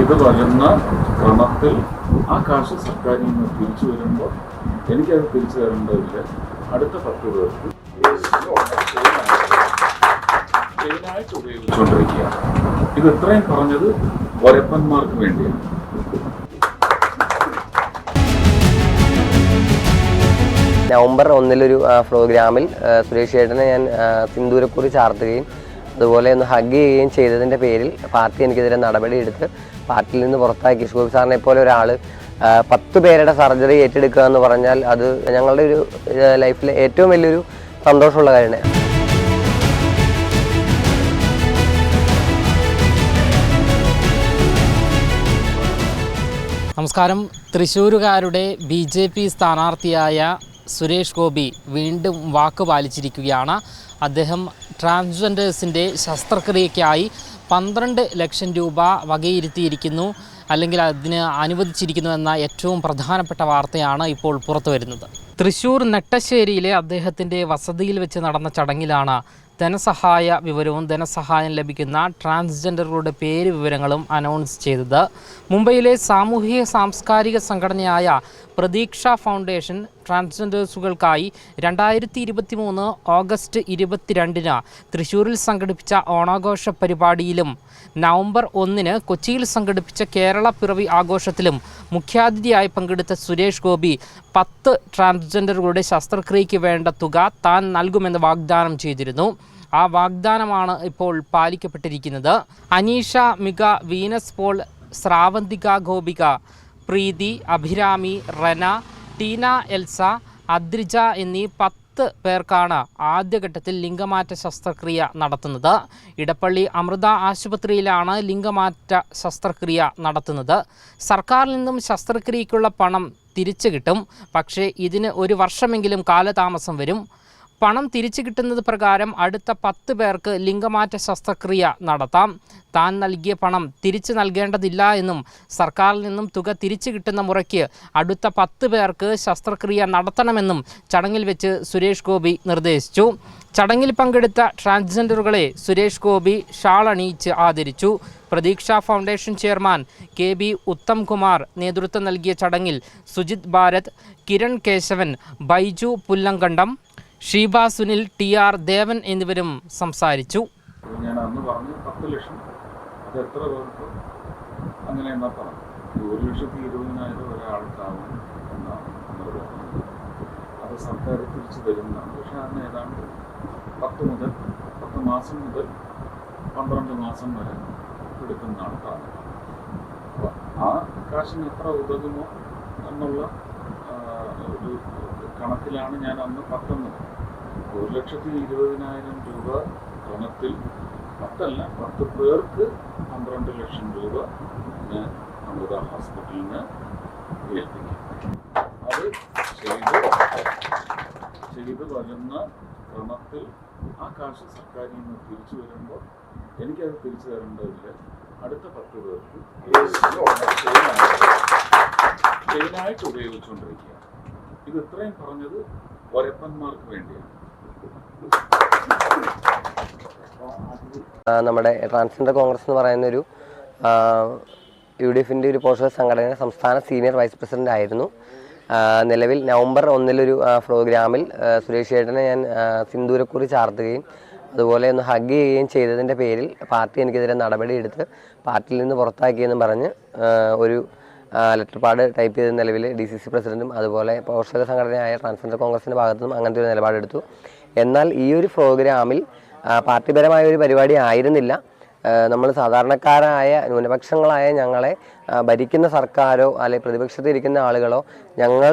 ഇത് വരുന്ന ക്രമത്തിൽ ആ കാശ് സർക്കാരിൽ നിന്ന് തിരിച്ചു വരുമ്പോൾ എനിക്കത് തിരിച്ചു തരേണ്ടതില്ല. അടുത്ത പത്ത് പേർക്ക് ചെയിനായിട്ട് ഉപയോഗിച്ചുകൊണ്ടിരിക്കുകയാണ്. ഇത് ഇത്രയും പറഞ്ഞത് വരപ്പന്മാർക്ക് വേണ്ടിയാണ്. നവംബർ ഒന്നിലൊരു പ്രോഗ്രാമിൽ സുരേഷ് ചേട്ടനെ ഞാൻ സിന്ദൂരക്കുറി ചാർത്തുകയും അതുപോലെ ഒന്ന് ഹഗ് ചെയ്യുകയും ചെയ്തതിന്റെ പേരിൽ പാർട്ടി എനിക്കെതിരെ നടപടി എടുത്ത് പാർട്ടിയിൽ നിന്ന് പുറത്താക്കി. ഷുഗോബി സാറിനെ പോലെ ഒരാൾ പത്ത് പേരുടെ സർജറി ഏറ്റെടുക്കുക എന്ന് പറഞ്ഞാൽ അത് ഞങ്ങളുടെ ഒരു ലൈഫിലെ ഏറ്റവും വലിയൊരു സന്തോഷമുള്ള കാര്യമാണ്. നമസ്കാരം. തൃശ്ശൂരുകാരുടെ ബി ജെ പി സ്ഥാനാർത്ഥിയായ സുരേഷ് ഗോപി വീണ്ടും വാക്ക് പാലിച്ചിരിക്കുകയാണ്. അദ്ദേഹം ട്രാൻസ്ജെൻഡേഴ്സിന്റെ ശസ്ത്രക്രിയയ്ക്കായി പന്ത്രണ്ട് ലക്ഷം രൂപ വകയിരുത്തിയിരിക്കുന്നു അല്ലെങ്കിൽ അതിന് അനുവദിച്ചിരിക്കുന്നു എന്ന ഏറ്റവും പ്രധാനപ്പെട്ട വാർത്തയാണ് ഇപ്പോൾ പുറത്തു വരുന്നത് തൃശൂർ നെട്ടശ്ശേരിയിലെ അദ്ദേഹത്തിന്റെ വസതിയിൽ വെച്ച് നടന്ന ചടങ്ങിലാണ് ധനസഹായ വിവരവും ധനസഹായം ലഭിക്കുന്ന ട്രാൻസ്ജെൻഡറുകളുടെ പേര് വിവരങ്ങളും അനൗൺസ് ചെയ്തത്. മുംബൈയിലെ സാമൂഹിക സാംസ്കാരിക സംഘടനയായ പ്രതീക്ഷ ഫൗണ്ടേഷൻ ട്രാൻസ്ജെൻഡേഴ്സുകൾക്കായി രണ്ടായിരത്തി ഇരുപത്തി മൂന്ന് ഓഗസ്റ്റ് ഇരുപത്തിരണ്ടിന് തൃശൂരിൽ സംഘടിപ്പിച്ച ഓണാഘോഷ പരിപാടിയിലും നവംബർ ഒന്നിന് കൊച്ചിയിൽ സംഘടിപ്പിച്ച കേരള പിറവി ആഘോഷത്തിലും മുഖ്യാതിഥിയായി പങ്കെടുത്ത സുരേഷ് ഗോപി പത്ത് ട്രാൻസ്ജെൻഡറുകളുടെ ശസ്ത്രക്രിയയ്ക്ക് വേണ്ട തുക താൻ നൽകുമെന്ന് വാഗ്ദാനം ചെയ്തിരുന്നു. ആ വാഗ്ദാനമാണ് ഇപ്പോൾ പാലിക്കപ്പെട്ടിരിക്കുന്നത്. Aneesha Mika Venus Paul Sravanthika Gopika Preethi Abhirami Rena Tina Elsa Adrija എന്നീ പത്ത് പേർക്കാണ് ആദ്യഘട്ടത്തിൽ ലിംഗമാറ്റ ശസ്ത്രക്രിയ നടത്തുന്നത്. ഇടപ്പള്ളി അമൃത ആശുപത്രിയിലാണ് ലിംഗമാറ്റ ശസ്ത്രക്രിയ നടത്തുന്നത്. സർക്കാരിൽ നിന്നും ശസ്ത്രക്രിയയ്ക്കുള്ള പണം തിരിച്ചു കിട്ടും. പക്ഷേ ഇതിന് ഒരു വർഷമെങ്കിലും കാലതാമസം വരും. പണം തിരിച്ചു കിട്ടുന്നത് പ്രകാരം അടുത്ത പത്ത് പേർക്ക് ലിംഗമാറ്റ ശസ്ത്രക്രിയ നടത്താം. താൻ നൽകിയ പണം തിരിച്ചു നൽകേണ്ടതില്ല എന്നും സർക്കാരിൽ നിന്നും തുക തിരിച്ചു കിട്ടുന്ന മുറയ്ക്ക് അടുത്ത പത്ത് പേർക്ക് ശസ്ത്രക്രിയ നടത്തണമെന്നും ചടങ്ങിൽ വെച്ച് സുരേഷ് ഗോപി നിർദ്ദേശിച്ചു. ചടങ്ങിൽ പങ്കെടുത്ത ട്രാൻസ്ജെൻഡറുകളെ സുരേഷ് ഗോപി ഷാൾ അണിയിച്ച് ആദരിച്ചു. Pratheeksha foundation chairman K B Uttam Kumar നേതൃത്വം നൽകിയ ചടങ്ങിൽ സുജിത് ഭാരത് കിരൺ കേശവൻ ബൈജു പുല്ലങ്കണ്ടം ഷീബ സുനിൽ ടി ആർ ദേവൻ എന്നിവരും സംസാരിച്ചു. ഞാൻ അന്ന് പറഞ്ഞു പത്ത് ലക്ഷം. അത് എത്ര പേർക്ക് അങ്ങനെ എന്നാ പറഞ്ഞു ഒരു ലക്ഷത്തി ഇരുപതിനായിരം ഒരാൾക്കാവും എന്നാണ് പറഞ്ഞത്. അത് സർക്കാർ തിരിച്ചു തരുന്നതാണ്. പക്ഷെ അന്ന് ഏതാണ്ട് പത്ത് മുതൽ പത്ത് മാസം മുതൽ പന്ത്രണ്ട് മാസം വരെ എടുക്കുന്നതാണ് കാരണം ആ കാശിന് എത്ര ഉതകുമോ എന്നുള്ള കണക്കിലാണ് ഞാൻ അന്ന് പത്തുന്നത്. ഒരു ലക്ഷത്തി ഇരുപതിനായിരം രൂപ ക്രമത്തിൽ പത്തല്ല പത്ത് പേർക്ക് പന്ത്രണ്ട് ലക്ഷം രൂപ ഞാൻ അമൃത ഹോസ്പിറ്റലിന് ഏൽപ്പിക്കും. അത് ചെയ്ത് ചെയ്ത് വരുന്ന ക്രമത്തിൽ ആ കാശ് സർക്കാരിൽ നിന്ന് തിരിച്ചു വരുമ്പോൾ എനിക്കത് തിരിച്ചു തരേണ്ടതില്ല. അടുത്ത പത്ത് പേർക്ക് ചെയിനായിട്ട് ഉപയോഗിച്ചുകൊണ്ടിരിക്കുകയാണ്. ഇത് ഇത്രയും പറഞ്ഞത് ഒരപ്പന്മാർക്ക് വേണ്ടിയാണ്. നമ്മുടെ ട്രാൻസ്ജെൻഡർ കോൺഗ്രസ് എന്ന് പറയുന്ന ഒരു യു ഡി എഫിന്റെ ഒരു പോഷക സംഘടന സംസ്ഥാന സീനിയർ വൈസ് പ്രസിഡന്റ് ആയിരുന്നു. നിലവിൽ നവംബർ ഒന്നിലൊരു പ്രോഗ്രാമിൽ സുരേഷ് ചേട്ടനെ ഞാൻ സിന്ദൂരക്കുറി ചാർത്തുകയും അതുപോലെ ഒന്ന് ഹഗ് ചെയ്യുകയും ചെയ്തതിന്റെ പേരിൽ പാർട്ടി എനിക്കെതിരെ നടപടിയെടുത്ത് പാർട്ടിയിൽ നിന്ന് പുറത്താക്കിയെന്ന് പറഞ്ഞ് ഒരു ലെറ്റർ പാഡ് ടൈപ്പ് ചെയ്ത നിലവിൽ ഡി സി സി പ്രസിഡന്റും അതുപോലെ പോഷക സംഘടനയായ ട്രാൻസ്ജെൻഡർ കോൺഗ്രസിന്റെ ഭാഗത്തു നിന്നും അങ്ങനത്തെ ഒരു നിലപാടെടുത്തു എന്നാൽ ഈ ഒരു പ്രോഗ്രാമിൽ പാർട്ടിപരമായ ഒരു പരിപാടി ആയിരുന്നില്ല. നമ്മൾ സാധാരണക്കാരായ ന്യൂനപക്ഷങ്ങളായ ഞങ്ങളെ ഭരിക്കുന്ന സർക്കാരോ അല്ലെങ്കിൽ പ്രതിപക്ഷത്തിരിക്കുന്ന ആളുകളോ ഞങ്ങൾ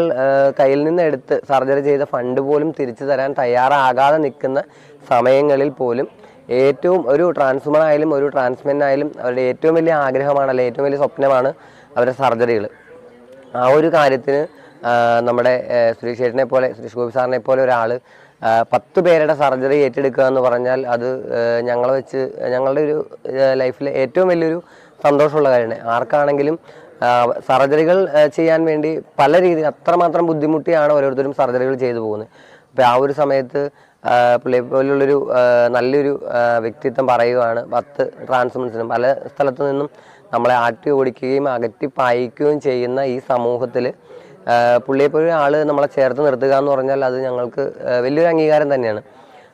കയ്യിൽ നിന്ന് എടുത്ത് സർജറി ചെയ്ത ഫണ്ട് പോലും തിരിച്ചു തരാൻ തയ്യാറാകാതെ നിൽക്കുന്ന സമയങ്ങളിൽ പോലും ഏറ്റവും ഒരു ട്രാൻസ്വുമൺ ആയാലും ഒരു ട്രാൻസ്മെൻ ആയാലും അവരുടെ ഏറ്റവും വലിയ ആഗ്രഹമാണ് അല്ലെങ്കിൽ ഏറ്റവും വലിയ സ്വപ്നമാണ് അവരുടെ സർജറികൾ ആ ഒരു കാര്യത്തിന് നമ്മുടെ സുരേഷ് ചേട്ടനെ പോലെ സുരേഷ് ഗോപി സാറിനെ പോലെ ഒരാൾ പത്ത് പേരുടെ സർജറി ഏറ്റെടുക്കുക എന്ന് പറഞ്ഞാൽ അത് ഞങ്ങളെ വെച്ച് ഞങ്ങളുടെ ഒരു ലൈഫിലെ ഏറ്റവും വലിയൊരു സന്തോഷമുള്ള കാര്യമാണ്. ആർക്കാണെങ്കിലും സർജറികൾ ചെയ്യാൻ വേണ്ടി പല രീതിയിൽ അത്രമാത്രം ബുദ്ധിമുട്ടിയാണ് ഓരോരുത്തരും സർജറികൾ ചെയ്തു പോകുന്നത്. അപ്പോൾ ആ ഒരു സമയത്ത് പുള്ളിയെ പോലുള്ളൊരു നല്ലൊരു വ്യക്തിത്വം പറയുകയാണ് പത്ത് ട്രാൻസ്മെൻസിനും പല സ്ഥലത്തു നിന്നും നമ്മളെ ആട്ടി ഓടിക്കുകയും അകറ്റി പായിക്കുകയും ചെയ്യുന്ന ഈ സമൂഹത്തിൽ പുള്ളിയെപ്പോഴും ആൾ നമ്മളെ ചേർത്ത് നിർത്തുക എന്ന് പറഞ്ഞാൽ അത് ഞങ്ങൾക്ക് വലിയൊരു അംഗീകാരം തന്നെയാണ്.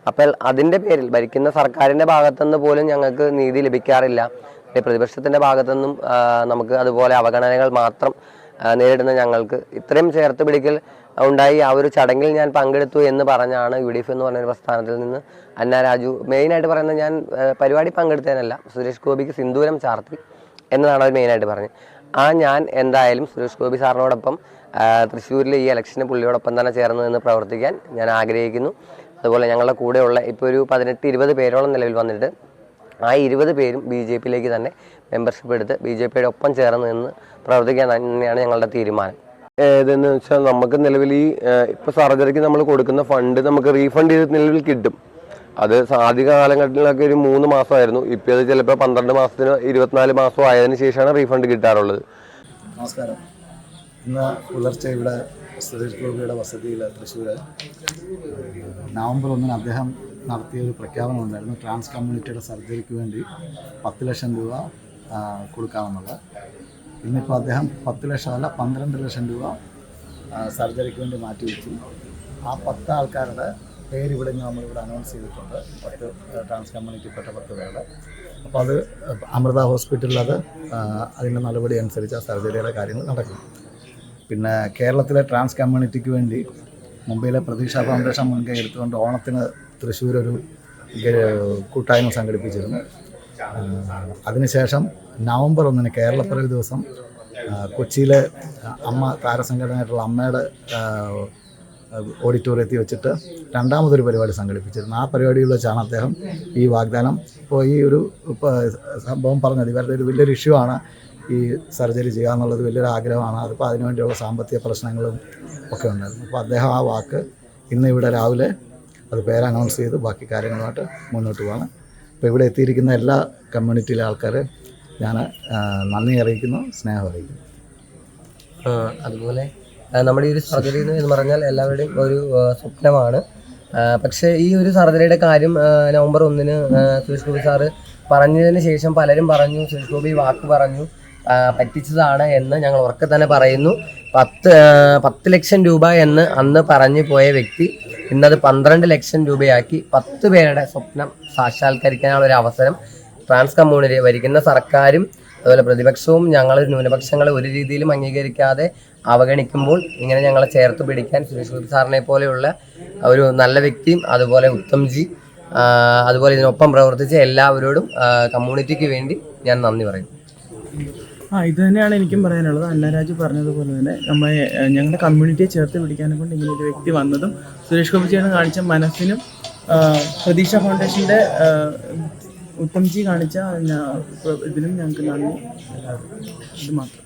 അപ്പോൾ അതിന്റെ പേരിൽ ഭരിക്കുന്ന സർക്കാരിന്റെ ഭാഗത്തുനിന്ന് പോലും ഞങ്ങൾക്ക് നീതി ലഭിക്കാറില്ല. പ്രതിപക്ഷത്തിന്റെ ഭാഗത്തുനിന്നും നമുക്ക് അതുപോലെ അവഗണനകൾ മാത്രം നേരിടുന്ന ഞങ്ങൾക്ക് ഇത്രയും ചേർത്ത് പിടിക്കൽ ഉണ്ടായി. ആ ഒരു ചടങ്ങിൽ ഞാൻ പങ്കെടുത്തു എന്ന് പറഞ്ഞാണ് യു ഡി എഫ് എന്ന് പറഞ്ഞ ഒരു പ്രസ്ഥാനത്തിൽ നിന്ന് അന്ന രാജു. മെയിനായിട്ട് പറയുന്നത് ഞാൻ പരിപാടി പങ്കെടുത്തതിനല്ല. സുരേഷ് ഗോപിക്ക് സിന്ദൂരം ചാർത്തി എന്നതാണ് അവർ മെയിനായിട്ട് പറഞ്ഞത്. ആ ഞാൻ എന്തായാലും സുരേഷ് ഗോപി സാറിനോടൊപ്പം തൃശ്ശൂരിലെ ഈ ഇലക്ഷന് പുള്ളിയോടൊപ്പം തന്നെ ചേർന്ന് നിന്ന് പ്രവർത്തിക്കാൻ ഞാൻ ആഗ്രഹിക്കുന്നു. അതുപോലെ ഞങ്ങളുടെ കൂടെയുള്ള ഇപ്പോൾ ഒരു പതിനെട്ട് ഇരുപത് പേരോളം നിലവിൽ വന്നിട്ട് ആ ഇരുപത് പേരും ബി ജെ പിയിലേക്ക് തന്നെ മെമ്പർഷിപ്പ് എടുത്ത് ബി ജെ പിയുടെ ഒപ്പം ചേർന്ന് നിന്ന് പ്രവർത്തിക്കാൻ തന്നെയാണ് ഞങ്ങളുടെ തീരുമാനം. ഏതെന്ന് വെച്ചാൽ നമുക്ക് നിലവിൽ ഈ ഇപ്പൊ സർജറിക്ക് നമ്മൾ കൊടുക്കുന്ന ഫണ്ട് നമുക്ക് റീഫണ്ട് ചെയ്ത് നിലവിൽ കിട്ടും. അത് ആദ്യ കാലഘട്ടത്തിലൊക്കെ ഒരു മൂന്ന് മാസമായിരുന്നു. ഇപ്പൊ അത് ചിലപ്പോൾ പന്ത്രണ്ട് മാസത്തിന് ഇരുപത്തിനാല് മാസം ആയതിനു ശേഷമാണ് റീഫണ്ട് കിട്ടാറുള്ളത്. നമസ്കാരം. ഇന്ന് പുലർച്ചെ ഇവിടെ സുരേഷ് വസതിയിൽ തൃശ്ശൂർ നവംബർ ഒന്നിന് അദ്ദേഹം നടത്തിയ ഒരു പ്രഖ്യാപനം ഉണ്ടായിരുന്നു. ട്രാൻസ് കമ്മ്യൂണിറ്റിയുടെ സർജറിക്ക് വേണ്ടി പത്ത് ലക്ഷം രൂപ കൊടുക്കാമെന്നുള്ളത്. ഇന്നിപ്പോൾ അദ്ദേഹം പത്ത് ലക്ഷമല്ല പന്ത്രണ്ട് ലക്ഷം രൂപ സർജറിക്ക് വേണ്ടി മാറ്റി വെച്ചു. ആ പത്ത് ആൾക്കാരുടെ പേര് ഇവിടെ നമ്മളിവിടെ അനൗൺസ് ചെയ്തിട്ടുണ്ട്. പത്ത് ട്രാൻസ് കമ്മ്യൂണിറ്റിപ്പെട്ട പത്ത് പേരുടെ. അപ്പോൾ അത് അമൃത ഹോസ്പിറ്റലിൽ അത് അതിന്റെ നടപടി അനുസരിച്ച് ആ സർജറിയുടെ കാര്യങ്ങൾ നടക്കും. പിന്നെ കേരളത്തിലെ ട്രാൻസ് കമ്മ്യൂണിറ്റിക്ക് വേണ്ടി മുംബൈയിലെ പ്രതീക്ഷ ഫൗണ്ടേഷൻ മുൻകൈ എടുത്തുകൊണ്ട് ഓണത്തിന് തൃശ്ശൂർ ഒരു കൂട്ടായ്മ സംഘടിപ്പിച്ചിരുന്നു. അതിനുശേഷം നവംബർ ഒന്നിന് കേരളപ്പിറവി ദിവസം കൊച്ചിയിലെ അമ്മ താരസംഘടനയായിട്ടുള്ള അമ്മയുടെ ഓഡിറ്റോറിയത്തിൽ വെച്ചിട്ട് രണ്ടാമതൊരു പരിപാടി സംഘടിപ്പിച്ചിരുന്നു. ആ പരിപാടിയിൽ വെച്ചാണ് അദ്ദേഹം ഈ വാഗ്ദാനം. ഇപ്പോൾ ഈ ഒരു സംഭവം പറഞ്ഞത് ഇവരുടെ ഒരു വലിയൊരു ഇഷ്യൂ ആണ് ഈ സർജറി ചെയ്യുക എന്നുള്ളത് വലിയൊരു ആഗ്രഹമാണ്. അതിപ്പോൾ അതിനുവേണ്ടിയുള്ള സാമ്പത്തിക പ്രശ്നങ്ങളും ഒക്കെ ഉണ്ടായിരുന്നു. അപ്പോൾ അദ്ദേഹം ആ വാക്ക് ഇന്ന് ഇവിടെ രാവിലെ അത് പേര് അനൗൺസ് ചെയ്ത് ബാക്കി കാര്യങ്ങളുമായിട്ട് മുന്നോട്ട് പോവാണ്. അപ്പോൾ ഇവിടെ എത്തിയിരിക്കുന്ന എല്ലാ കമ്മ്യൂണിറ്റിയിലെ ആൾക്കാരെ ഞാൻ നന്ദി അറിയിക്കുന്നു സ്നേഹം അറിയിക്കുന്നു. അതുപോലെ നമ്മുടെ ഈ ഒരു സർജറി എന്ന് പറഞ്ഞാൽ എല്ലാവരുടെയും ഒരു സ്വപ്നമാണ്. പക്ഷേ ഈ ഒരു സർജറിയുടെ കാര്യം നവംബർ ഒന്നിന് സുരേഷ് ഗോപി സാറ് പറഞ്ഞതിന് ശേഷം പലരും പറഞ്ഞു സുരേഷ് ഗോപി വാക്ക് പറഞ്ഞു പറ്റിച്ചതാണ് എന്ന് ഞങ്ങൾ ഉറക്കെ തന്നെ പറയുന്നു. പത്ത് പത്ത് ലക്ഷം രൂപ എന്ന് അന്ന് പറഞ്ഞു പോയ വ്യക്തി ഇന്നത് പന്ത്രണ്ട് ലക്ഷം രൂപയാക്കി പത്ത് പേരുടെ സ്വപ്നം സാക്ഷാത്കരിക്കാനുള്ള ഒരു അവസരം ട്രാൻസ് കമ്മ്യൂണിറ്റി ഭരിക്കുന്ന സർക്കാരും അതുപോലെ പ്രതിപക്ഷവും ഞങ്ങൾ ന്യൂനപക്ഷങ്ങളെ ഒരു രീതിയിലും അംഗീകരിക്കാതെ അവഗണിക്കുമ്പോൾ ഇങ്ങനെ ഞങ്ങളെ ചേർത്ത് പിടിക്കാൻ സുരേഷ് ഗോപി സാറിനെ പോലെയുള്ള ഒരു നല്ല വ്യക്തിയും അതുപോലെ ഉത്തംജി അതുപോലെ ഇതിനൊപ്പം പ്രവർത്തിച്ച എല്ലാവരോടും കമ്മ്യൂണിറ്റിക്ക് വേണ്ടി ഞാൻ നന്ദി പറയും ആ ഇത് തന്നെയാണ് എനിക്കും പറയാനുള്ളത്. അന്നരാജ് പറഞ്ഞതുപോലെ തന്നെ നമ്മളെ ഞങ്ങളുടെ കമ്മ്യൂണിറ്റിയെ ചേർത്ത് പിടിക്കാനെ കൊണ്ട് ഇങ്ങനെ ഒരു വ്യക്തി വന്നതും സുരേഷ് ഗോപിജിയാണ് കാണിച്ച മനസ്സിനും പ്രതീക്ഷ ഫൗണ്ടേഷന്റെ ഉത്തംജി കാണിച്ച ഇതിനും ഞങ്ങൾക്ക് നന്ദി. ഇത് മാത്രം.